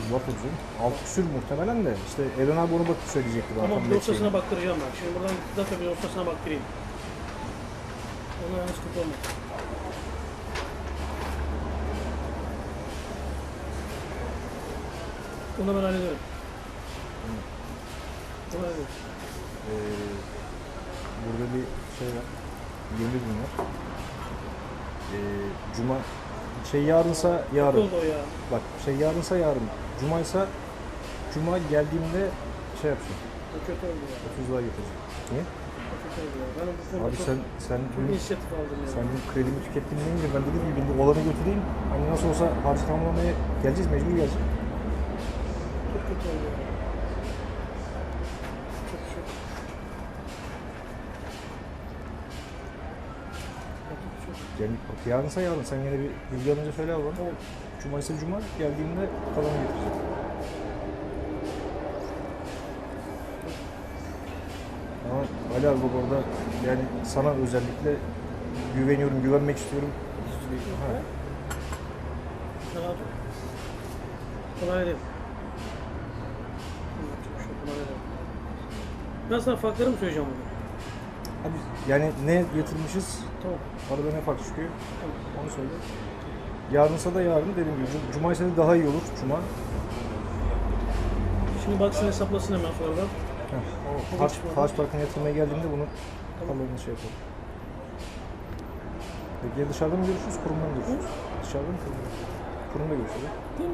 küsür olsun. Altı küsür muhtemelen de işte Eren abi onu bakıp söyleyecekti. Ama net ortasına şeyini. baktıracağım ben. Şimdi buradan zaten bir ortasına baktırayım. Ona yani sıkıntı olmaz. Onu ben hallederim. Onu hallederim. Ee, burada bir şey var. Yeni gün var. Ee, Cuma şey yarınsa yarın. Oldu o ya. Bak şey yarınsa yarın. Cumaysa Cuma geldiğimde şey yapsın. O kötü oldu ya. 30 daha getirecek. Niye? O kötü oldu ya. Ben bu konuda Abi çok, sen sen çok dün inisiyatif aldım ya. sen dün kredimi tükettin deyince ben dedim ki de olanı götüreyim. Hani nasıl olsa harcı tamamlamaya geleceğiz mecbur geleceğiz. Çok kötü oldu ya. Çok çok. Çok çok. Yani yarınsa yarın. Sen yine bir bilgi alınca söyle abi bana. Cuma ise Cuma geldiğinde kalanı getireceğim. Ama Ali abi bak orada yani sana özellikle güveniyorum, güvenmek istiyorum. Ha. Ol. Kolay değil. Ben sana farkları mı söyleyeceğim bunu? Abi yani ne getirmişiz, Tamam. arada ne fark çıkıyor Tamam. onu söyle. Yarınsa da yarın dediğim gibi. Cum- Cuma ise de daha iyi olur. Cuma. Şimdi baksın hesaplasın hemen sonradan. Heh, harç parkına yatırmaya geldiğimde bunu Tamam. şey yapalım. Peki ya dışarıda mı görüşürüz, kurumda mı görüşürüz? Dışarıda mı kurumda? Kurumda görüşürüz.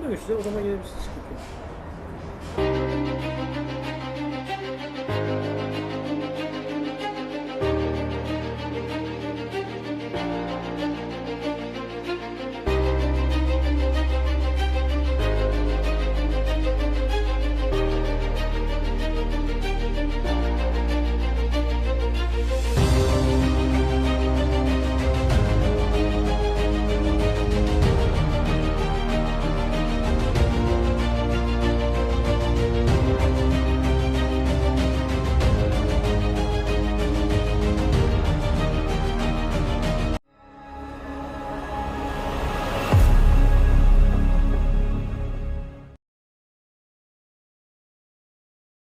Mi işte? O zaman gelebilirsin sıkıntı yok.